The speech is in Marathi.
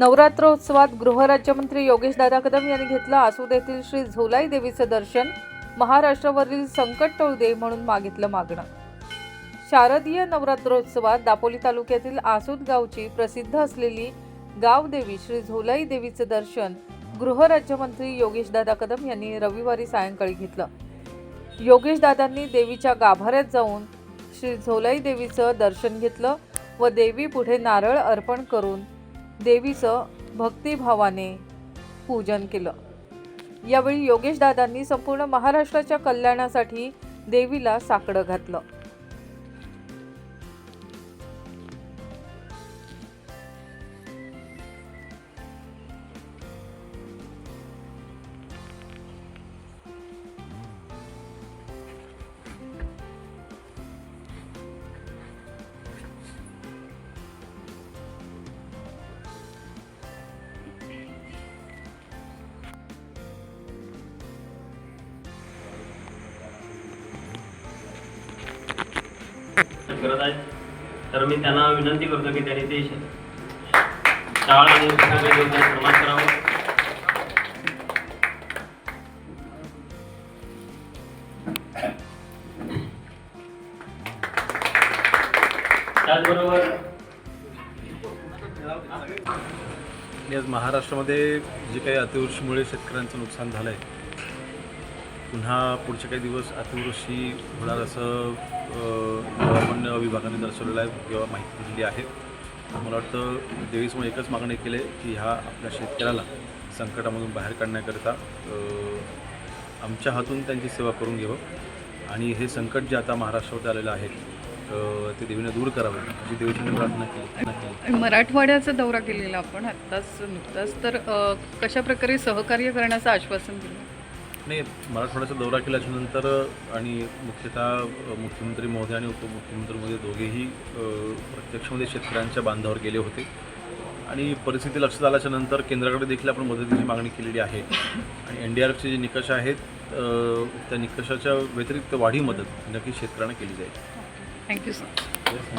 नवरात्रोत्सवात गृहराज्यमंत्री योगेश दादा कदम यांनी घेतलं आसूद येथील श्री झोलाई देवीचं दर्शन महाराष्ट्रावरील संकट टळू दे म्हणून मागितलं मागणं. शारदीय नवरात्रोत्सवात दापोली तालुक्यातील आसूद गावची प्रसिद्ध असलेली गावदेवी श्री झोलाई देवीचं दर्शन गृहराज्यमंत्री योगेश दादा कदम यांनी रविवारी सायंकाळी घेतलं. योगेश दादांनी देवीच्या गाभाऱ्यात जाऊन श्री झोलाई देवीचं दर्शन घेतलं व देवी पुढे नारळ अर्पण करून देवीचं भक्तिभावाने पूजन केलं. यावेळी योगेशदादांनी संपूर्ण महाराष्ट्राच्या कल्याणासाठी देवीला साकडं घातलं. करत आहेत. तर मी त्यांना विनंती करतो की त्यांनी ते शाळा आणि करावा. त्याचबरोबर आज महाराष्ट्रामध्ये जे काही अतिवृष्टीमुळे शेतकऱ्यांचं नुकसान झालं आहे पुन्हा पुढचे काही दिवस अतिवृष्टी होणार असं हवामान विभागाने दर्शवलेलं आहे किंवा माहिती दिलेली आहे. मला वाटतं देवीसमोर एकच मागणी केली आहे की ह्या आपल्या शेतकऱ्याला संकटामधून बाहेर काढण्याकरिता आमच्या हातून त्यांची सेवा करून घ्यावं. आणि हे संकट जे आता महाराष्ट्रावर आलेलं आहे ते देवीने दूर करावं अशी देवीची प्रार्थना केली. मराठवाड्याचा दौरा केलेला आपण आत्ताच नुकताच तर कशा प्रकारे सहकार्य करण्याचं आश्वासन दिलं? नाही मराठवाड्याचा दौरा केल्याच्यानंतर आणि मुख्यतः मुख्यमंत्री महोदय आणि उपमुख्यमंत्री महोदय दोघेही प्रत्यक्षमध्ये शेतकऱ्यांच्या बांधावर गेले होते. आणि परिस्थिती लक्षात आल्याच्यानंतर केंद्राकडे देखील आपण मदतीची मागणी केलेली आहे. आणि एन डी आर एफचे जे निकष आहेत त्या निकषाच्या व्यतिरिक्त वाढी मदत नक्की शेतकऱ्यांना केली जाईल. Thank you sir